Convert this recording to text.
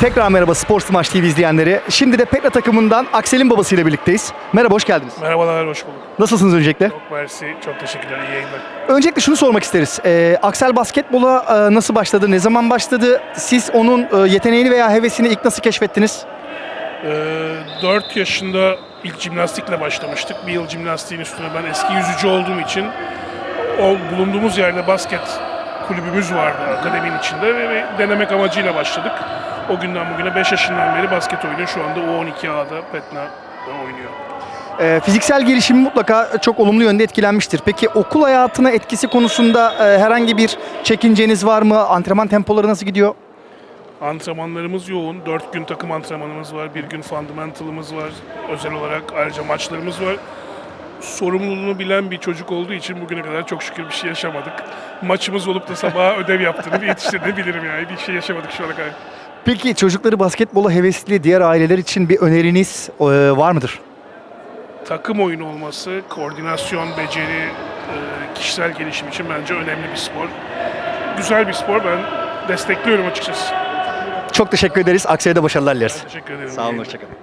Tekrar merhaba Spor Smash TV izleyenleri. Şimdi de Petla takımından Aksel'in babasıyla birlikteyiz. Merhaba, hoş geldiniz. Merhabalar, hoş bulduk. Nasılsınız öncelikle? Çok mersi, çok teşekkürler, iyi yayınlar. Öncelikle şunu sormak isteriz. Ee, Aksel basketbola e, nasıl başladı, ne zaman başladı? Siz onun e, yeteneğini veya hevesini ilk nasıl keşfettiniz? Ee, 4 yaşında ilk jimnastikle başlamıştık. Bir yıl jimnastiğin üstüne ben eski yüzücü olduğum için o bulunduğumuz yerde basket kulübümüz vardı akademinin içinde ve, ve denemek amacıyla başladık. O günden bugüne 5 yaşından beri basket oynuyor. Şu anda U12A'da Petna oynuyor. Ee, fiziksel gelişimi mutlaka çok olumlu yönde etkilenmiştir. Peki okul hayatına etkisi konusunda e, herhangi bir çekinceniz var mı? Antrenman tempoları nasıl gidiyor? Antrenmanlarımız yoğun. 4 gün takım antrenmanımız var. Bir gün fundamentalımız var. Özel olarak ayrıca maçlarımız var. Sorumluluğunu bilen bir çocuk olduğu için bugüne kadar çok şükür bir şey yaşamadık. Maçımız olup da sabaha ödev yaptığını bir yetiştirdiğini bilirim yani. Bir şey yaşamadık şu ana kadar. Peki çocukları basketbola hevesli diğer aileler için bir öneriniz e, var mıdır? Takım oyunu olması, koordinasyon, beceri, e, kişisel gelişim için bence önemli bir spor. Güzel bir spor. Ben destekliyorum açıkçası. Çok teşekkür ederiz. Aksel'e de başarılar dileriz. Teşekkür ederim. Sağ olun, hoşçakalın.